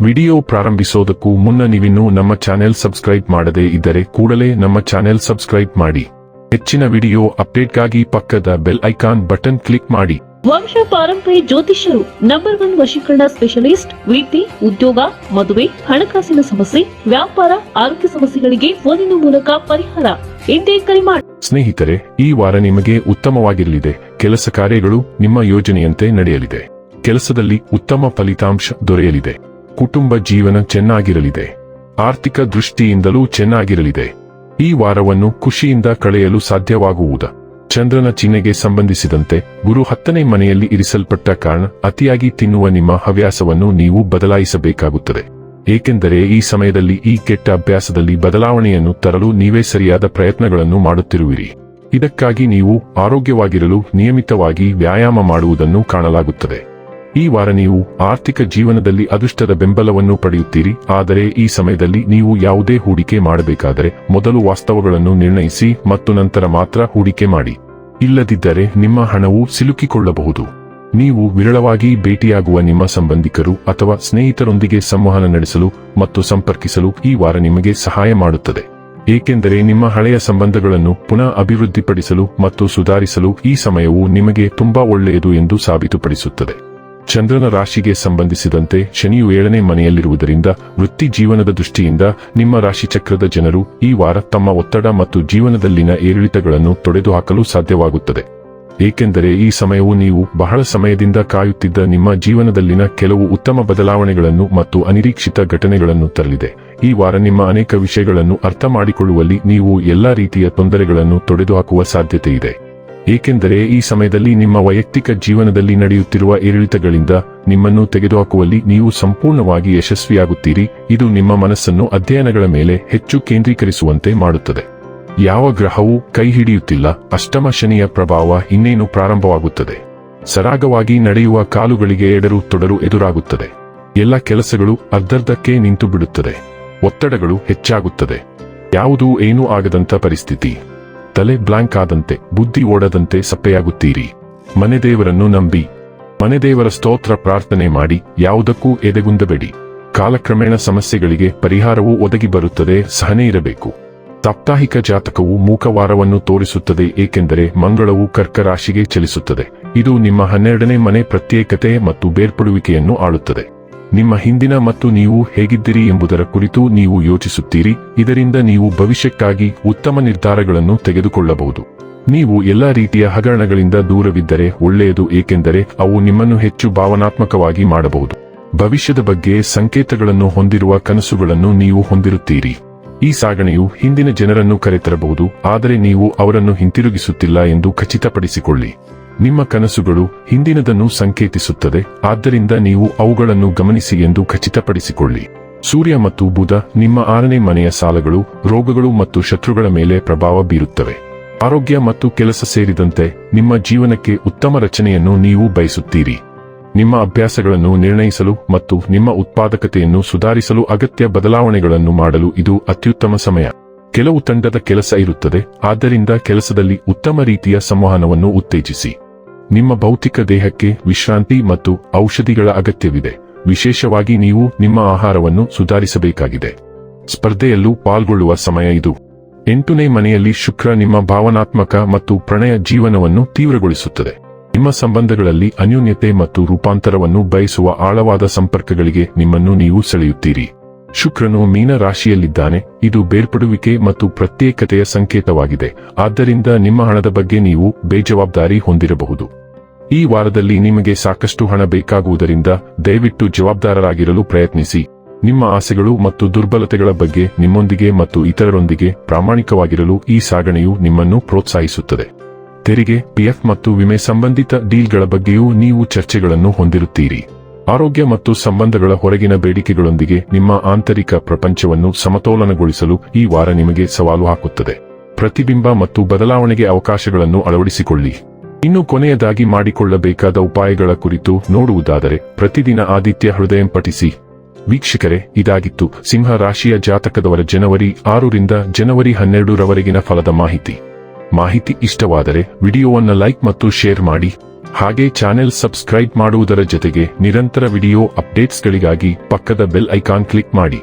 Video ಪ್ರಾರಂಭಿಸೋದಕ್ಕೂ ಮುನ್ನ ನೀವಿನ್ನೂ ನಮ್ಮ ಚಾನೆಲ್ ಸಬ್ಸ್ಕ್ರೈಬ್ ಮಾಡದೇ ಇದ್ದರೆ ಕೂಡಲೇ ನಮ್ಮ ಚಾನೆಲ್ ಸಬ್ಸ್ಕ್ರೈಬ್ ಮಾಡಿ. ಹೆಚ್ಚಿನ ವಿಡಿಯೋ ಅಪ್ಡೇಟ್ಗಾಗಿ ಪಕ್ಕದ ಬೆಲ್ ಐಕಾನ್ ಬಟನ್ ಕ್ಲಿಕ್ ಮಾಡಿ. ವಂಶ ಪಾರಂಪರೆ ಜ್ಯೋತಿಷ್ಯರು ನಂಬರ್ ಒನ್ ವಶೀಕರಣ ಸ್ಪೆಷಲಿಸ್ಟ್ ವಿದ್ಯೆ ಉದ್ಯೋಗ ಮದುವೆ ಹಣಕಾಸಿನ ಸಮಸ್ಯೆ ವ್ಯಾಪಾರ ಆರೋಗ್ಯ ಸಮಸ್ಯೆಗಳಿಗೆ ಫೋನಿನ ಮೂಲಕ ಪರಿಹಾರ. ಎಂದೇ ಕರೆ ಮಾಡಿ ಸ್ನೇಹಿತರೆ ಈ ವಾರ ನಿಮಗೆ ಉತ್ತಮವಾಗಿರಲಿದೆ. ಕೆಲಸ ಕಾರ್ಯಗಳು ನಿಮ್ಮ ಯೋಜನೆಯಂತೆ ನಡೆಯಲಿದೆ. ಕೆಲಸದಲ್ಲಿ ಉತ್ತಮ ಫಲಿತಾಂಶ ದೊರೆಯಲಿದೆ. ಕುಟುಂಬ ಜೀವನ ಚೆನ್ನಾಗಿರಲಿದೆ. ಆರ್ಥಿಕ ದೃಷ್ಟಿಯಿಂದಲೂ ಚೆನ್ನಾಗಿರಲಿದೆ. ಈ ವಾರವನ್ನು ಖುಷಿಯಿಂದ ಕಳೆಯಲು ಸಾಧ್ಯವಾಗುವುದ? ಚಂದ್ರನ ಚಿಹ್ನೆಗೆ ಸಂಬಂಧಿಸಿದಂತೆ ಗುರು ಹತ್ತನೇ ಮನೆಯಲ್ಲಿ ಇರಿಸಲ್ಪಟ್ಟ ಕಾರಣ ಅತಿಯಾಗಿ ತಿನ್ನುವ ನಿಮ್ಮ ಹವ್ಯಾಸವನ್ನು ನೀವು ಬದಲಾಯಿಸಬೇಕಾಗುತ್ತದೆ. ಏಕೆಂದರೆ ಈ ಸಮಯದಲ್ಲಿ ಈ ಕೆಟ್ಟ ಅಭ್ಯಾಸದಲ್ಲಿ ಬದಲಾವಣೆಯನ್ನು ತರಲು ನೀವೇ ಸರಿಯಾದ ಪ್ರಯತ್ನಗಳನ್ನು ಮಾಡುತ್ತಿರುವಿರಿ. ಇದಕ್ಕಾಗಿ ನೀವು ಆರೋಗ್ಯವಾಗಿರಲು ನಿಯಮಿತವಾಗಿ ವ್ಯಾಯಾಮ ಮಾಡುವುದನ್ನು ಕಾಣಲಾಗುತ್ತದೆ. ಈ ವಾರ ನೀವು ಆರ್ಥಿಕ ಜೀವನದಲ್ಲಿ ಅದೃಷ್ಟದ ಬೆಂಬಲವನ್ನು ಪಡೆಯುತ್ತೀರಿ. ಆದರೆ ಈ ಸಮಯದಲ್ಲಿ ನೀವು ಯಾವುದೇ ಹೂಡಿಕೆ ಮಾಡಬೇಕಾದರೆ ಮೊದಲು ವಾಸ್ತವಗಳನ್ನು ನಿರ್ಣಯಿಸಿ ಮತ್ತು ನಂತರ ಮಾತ್ರ ಹೂಡಿಕೆ ಮಾಡಿ. ಇಲ್ಲದಿದ್ದರೆ ನಿಮ್ಮ ಹಣವು ಸಿಲುಕಿಕೊಳ್ಳಬಹುದು. ನೀವು ವಿರಳವಾಗಿ ಭೇಟಿಯಾಗುವ ನಿಮ್ಮ ಸಂಬಂಧಿಕರು ಅಥವಾ ಸ್ನೇಹಿತರೊಂದಿಗೆ ಸಂವಹನ ನಡೆಸಲು ಮತ್ತು ಸಂಪರ್ಕಿಸಲು ಈ ವಾರ ನಿಮಗೆ ಸಹಾಯ ಮಾಡುತ್ತದೆ. ಏಕೆಂದರೆ ನಿಮ್ಮ ಹಳೆಯ ಸಂಬಂಧಗಳನ್ನು ಪುನಃ ಅಭಿವೃದ್ಧಿಪಡಿಸಲು ಮತ್ತು ಸುಧಾರಿಸಲು ಈ ಸಮಯವು ನಿಮಗೆ ತುಂಬಾ ಒಳ್ಳೆಯದು ಎಂದು ಸಾಬೀತುಪಡಿಸುತ್ತದೆ. ಚಂದ್ರನ ರಾಶಿಗೆ ಸಂಬಂಧಿಸಿದಂತೆ ಶನಿಯು ಏಳನೇ ಮನೆಯಲ್ಲಿರುವುದರಿಂದ ವೃತ್ತಿ ಜೀವನದ ದೃಷ್ಟಿಯಿಂದ ನಿಮ್ಮ ರಾಶಿಚಕ್ರದ ಜನರು ಈ ವಾರ ತಮ್ಮ ಒತ್ತಡ ಮತ್ತು ಜೀವನದಲ್ಲಿನ ಏರಿಳಿತಗಳನ್ನು ತೊಡೆದುಹಾಕಲು ಸಾಧ್ಯವಾಗುತ್ತದೆ. ಏಕೆಂದರೆ ಈ ಸಮಯವು ನೀವು ಬಹಳ ಸಮಯದಿಂದ ಕಾಯುತ್ತಿದ್ದ ನಿಮ್ಮ ಜೀವನದಲ್ಲಿನ ಕೆಲವು ಉತ್ತಮ ಬದಲಾವಣೆಗಳನ್ನು ಮತ್ತು ಅನಿರೀಕ್ಷಿತ ಘಟನೆಗಳನ್ನು ತರಲಿದೆ. ಈ ವಾರ ನಿಮ್ಮ ಅನೇಕ ವಿಷಯಗಳನ್ನು ಅರ್ಥ ಮಾಡಿಕೊಳ್ಳುವಲ್ಲಿ ನೀವು ಎಲ್ಲಾ ರೀತಿಯ ತೊಂದರೆಗಳನ್ನು ತೊಡೆದುಹಾಕುವ ಸಾಧ್ಯತೆ ಇದೆ ಏಕೆಂದರೆ ಈ ಸಮಯದಲ್ಲಿ ನಿಮ್ಮ ವೈಯಕ್ತಿಕ ಜೀವನದಲ್ಲಿ ನಡೆಯುತ್ತಿರುವ ಏರಿಳಿತಗಳಿಂದ ನಿಮ್ಮನ್ನು ತೆಗೆದುಹಾಕುವಲ್ಲಿ ನೀವು ಸಂಪೂರ್ಣವಾಗಿ ಯಶಸ್ವಿಯಾಗುತ್ತೀರಿ. ಇದು ನಿಮ್ಮ ಮನಸ್ಸನ್ನು ಅಧ್ಯಯನಗಳ ಮೇಲೆ ಹೆಚ್ಚು ಕೇಂದ್ರೀಕರಿಸುವಂತೆ ಮಾಡುತ್ತದೆ. ಯಾವ ಗ್ರಹವೂ ಕೈ ಹಿಡಿಯುತ್ತಿಲ್ಲ. ಅಷ್ಟಮ ಶನಿಯ ಪ್ರಭಾವ ಇನ್ನೇನು ಪ್ರಾರಂಭವಾಗುತ್ತದೆ. ಸರಾಗವಾಗಿ ನಡೆಯುವ ಕಾಲುಗಳಿಗೆ ಎಡರು ತೊಡರು ಎದುರಾಗುತ್ತದೆ. ಎಲ್ಲ ಕೆಲಸಗಳು ಅರ್ಧರ್ಧಕ್ಕೆ ನಿಂತು ಬಿಡುತ್ತದೆ ಒತ್ತಡಗಳು ಹೆಚ್ಚಾಗುತ್ತದೆ. ಯಾವುದೂ ಏನೂ ಆಗದಂಥ ಪರಿಸ್ಥಿತಿ. ತಲೆ ಬ್ಲಾಂಕ್ ಆದಂತೆ, ಬುದ್ಧಿ ಓಡದಂತೆ ಸಪ್ಪೆಯಾಗುತ್ತೀರಿ. ಮನೆದೇವರನ್ನು ನಂಬಿ. ಮನೆದೇವರ ಸ್ತೋತ್ರ ಪ್ರಾರ್ಥನೆ ಮಾಡಿ, ಯಾವುದಕ್ಕೂ ಎದೆಗುಂದಬೇಡಿ. ಕಾಲಕ್ರಮೇಣ ಸಮಸ್ಯೆಗಳಿಗೆ ಪರಿಹಾರವೂ ಒದಗಿ ಬರುತ್ತದೆ, ಸಹನೆ ಇರಬೇಕು. ಸಾಪ್ತಾಹಿಕ ಜಾತಕವು ಮೂಕವಾರವನ್ನು ತೋರಿಸುತ್ತದೆ, ಏಕೆಂದರೆ ಮಂಗಳವು ಕರ್ಕರಾಶಿಗೆ ಚಲಿಸುತ್ತದೆ. ಇದು ನಿಮ್ಮ ಹನ್ನೆರಡನೇ ಮನೆ ಪ್ರತ್ಯೇಕತೆ ಮತ್ತು ಬೇರ್ಪಡುವಿಕೆಯನ್ನು ಆಳುತ್ತದೆ. ನಿಮ್ಮ ಹಿಂದಿನ ಮತ್ತು ನೀವು ಹೇಗಿದ್ದೀರಿ ಎಂಬುದರ ಕುರಿತು ನೀವು ಯೋಚಿಸುತ್ತೀರಿ. ಇದರಿಂದ ನೀವು ಭವಿಷ್ಯಕ್ಕಾಗಿ ಉತ್ತಮ ನಿರ್ಧಾರಗಳನ್ನು ತೆಗೆದುಕೊಳ್ಳಬಹುದು. ನೀವು ಎಲ್ಲಾ ರೀತಿಯ ಹಗರಣಗಳಿಂದ ದೂರವಿದ್ದರೆ ಒಳ್ಳೆಯದು, ಏಕೆಂದರೆ ಅವು ನಿಮ್ಮನ್ನು ಹೆಚ್ಚು ಭಾವನಾತ್ಮಕವಾಗಿ ಮಾಡಬಹುದು. ಭವಿಷ್ಯದ ಬಗ್ಗೆ ಸಂಕೇತಗಳನ್ನು ಹೊಂದಿರುವ ಕನಸುಗಳನ್ನು ನೀವು ಹೊಂದಿರುತ್ತೀರಿ. ಈ ಸಾಗಣೆಯು ಹಿಂದಿನ ಜನರನ್ನು ಕರೆತರಬಹುದು, ಆದರೆ ನೀವು ಅವರನ್ನು ಹಿಂತಿರುಗಿಸುತ್ತಿಲ್ಲ ಎಂದು ಖಚಿತಪಡಿಸಿಕೊಳ್ಳಿ. ನಿಮ್ಮ ಕನಸುಗಳು ಹಿಂದಿನದನ್ನು ಸಂಕೇತಿಸುತ್ತದೆ. ಆದ್ದರಿಂದ ನೀವು ಅವುಗಳನ್ನು ಗಮನಿಸಿ ಎಂದು ಖಚಿತಪಡಿಸಿಕೊಳ್ಳಿ. ಸೂರ್ಯ ಮತ್ತು ಬುಧ, ನಿಮ್ಮ ಆರನೇ ಮನೆಯ ಸಾಲಗಳು, ರೋಗಗಳು ಮತ್ತು ಶತ್ರುಗಳ ಮೇಲೆ ಪ್ರಭಾವ ಬೀರುತ್ತವೆ. ಆರೋಗ್ಯ ಮತ್ತು ಕೆಲಸ ಸೇರಿದಂತೆ ನಿಮ್ಮ ಜೀವನಕ್ಕೆ ಉತ್ತಮ ರಚನೆಯನ್ನು ನೀವು ಬಯಸುತ್ತೀರಿ. ನಿಮ್ಮ ಅಭ್ಯಾಸಗಳನ್ನು ನಿರ್ಣಯಿಸಲು ಮತ್ತು ನಿಮ್ಮ ಉತ್ಪಾದಕತೆಯನ್ನು ಸುಧಾರಿಸಲು ಅಗತ್ಯ ಬದಲಾವಣೆಗಳನ್ನು ಮಾಡಲು ಇದು ಅತ್ಯುತ್ತಮ ಸಮಯ. ಕೆಲವು ತಂಡದ ಕೆಲಸ ಇರುತ್ತದೆ, ಆದ್ದರಿಂದ ಕೆಲಸದಲ್ಲಿ ಉತ್ತಮ ರೀತಿಯ ಸಂವಹನವನ್ನು ಉತ್ತೇಜಿಸಿ. ನಿಮ್ಮ ಭೌತಿಕ ದೇಹಕ್ಕೆ ವಿಶ್ರಾಂತಿ ಮತ್ತು ಔಷಧಿಗಳ ಅಗತ್ಯವಿದೆ. ವಿಶೇಷವಾಗಿ ನೀವು ನಿಮ್ಮ ಆಹಾರವನ್ನು ಸುಧಾರಿಸಬೇಕಾಗಿದೆ. ಸ್ಪರ್ಧೆಯಲ್ಲೂ ಪಾಲ್ಗೊಳ್ಳುವ ಸಮಯ ಇದು. ಎಂಟನೇ ಮನೆಯಲ್ಲಿ ಶುಕ್ರ ನಿಮ್ಮ ಭಾವನಾತ್ಮಕ ಮತ್ತು ಪ್ರಣಯ ಜೀವನವನ್ನು ತೀವ್ರಗೊಳಿಸುತ್ತದೆ. ನಿಮ್ಮ ಸಂಬಂಧಗಳಲ್ಲಿ ಅನ್ಯೋನ್ಯತೆ ಮತ್ತು ರೂಪಾಂತರವನ್ನು ಬಯಸುವ ಆಳವಾದ ಸಂಪರ್ಕಗಳಿಗೆ ನಿಮ್ಮನ್ನು ನೀವು ಸೆಳೆಯುತ್ತೀರಿ. ಶುಕ್ರನು ಮೀನ ರಾಶಿಯಲ್ಲಿದ್ದಾನೆ. ಇದು ಬೇರ್ಪಡುವಿಕೆ ಮತ್ತು ಪ್ರತ್ಯೇಕತೆಯ ಸಂಕೇತವಾಗಿದೆ. ಆದ್ದರಿಂದ ನಿಮ್ಮ ಹಣದ ಬಗ್ಗೆ ನೀವು ಬೇಜವಾಬ್ದಾರಿ ಹೊಂದಿರಬಹುದು. ಈ ವಾರದಲ್ಲಿ ನಿಮಗೆ ಸಾಕಷ್ಟು ಹಣ ಬೇಕಾಗುವುದರಿಂದ ದಯವಿಟ್ಟು ಜವಾಬ್ದಾರರಾಗಿರಲು ಪ್ರಯತ್ನಿಸಿ. ನಿಮ್ಮ ಆಸೆಗಳು ಮತ್ತು ದುರ್ಬಲತೆಗಳ ಬಗ್ಗೆ ನಿಮ್ಮೊಂದಿಗೆ ಮತ್ತು ಇತರರೊಂದಿಗೆ ಪ್ರಾಮಾಣಿಕವಾಗಿರಲು ಈ ಸಾಗಣೆಯು ನಿಮ್ಮನ್ನು ಪ್ರೋತ್ಸಾಹಿಸುತ್ತದೆ. ತೆರಿಗೆ, ಪಿಎಫ್ ಮತ್ತು ವಿಮೆ ಸಂಬಂಧಿತ ಡೀಲ್ಗಳ ಬಗ್ಗೆಯೂ ನೀವು ಚರ್ಚೆಗಳನ್ನು ಹೊಂದಿರುತ್ತೀರಿ. ಆರೋಗ್ಯ ಮತ್ತು ಸಂಬಂಧಗಳ ಹೊರಗಿನ ಬೇಡಿಕೆಗಳೊಂದಿಗೆ ನಿಮ್ಮ ಆಂತರಿಕ ಪ್ರಪಂಚವನ್ನು ಸಮತೋಲನಗೊಳಿಸಲು ಈ ವಾರ ನಿಮಗೆ ಸವಾಲು ಹಾಕುತ್ತದೆ. ಪ್ರತಿಬಿಂಬ ಮತ್ತು ಬದಲಾವಣೆಗೆ ಅವಕಾಶಗಳನ್ನು ಅಳವಡಿಸಿಕೊಳ್ಳಿ. ಇನ್ನು ಕೊನೆಯದಾಗಿ ಮಾಡಿಕೊಳ್ಳಬೇಕಾದ ಉಪಾಯಗಳ ಕುರಿತು ನೋಡುವುದಾದರೆ ಪ್ರತಿದಿನ ಆದಿತ್ಯ ಹೃದಯಂ ಪಠಿಸಿ. ವೀಕ್ಷಕರೇ, ಇದಾಗಿತ್ತು ಸಿಂಹ ರಾಶಿಯ ಜಾತಕದವರ ಜನವರಿ ಆರರಿಂದ ಜನವರಿ ಹನ್ನೆರಡರವರೆಗಿನ ಫಲದ ಮಾಹಿತಿ. ಮಾಹಿತಿ ಇಷ್ಟವಾದರೆ ವಿಡಿಯೋವನ್ನು ಲೈಕ್ ಮತ್ತು ಶೇರ್ ಮಾಡಿ. ಹಾಗೆ ಚಾನೆಲ್ ಸಬ್ಸ್ಕ್ರೈಬ್ ಮಾಡುವುದರ ಜೊತೆಗೆ ನಿರಂತರ ವಿಡಿಯೋ ಅಪ್ಡೇಟ್ಸ್ಗಳಿಗಾಗಿ ಪಕ್ಕದ ಬೆಲ್ ಐಕಾನ್ ಕ್ಲಿಕ್ ಮಾಡಿ.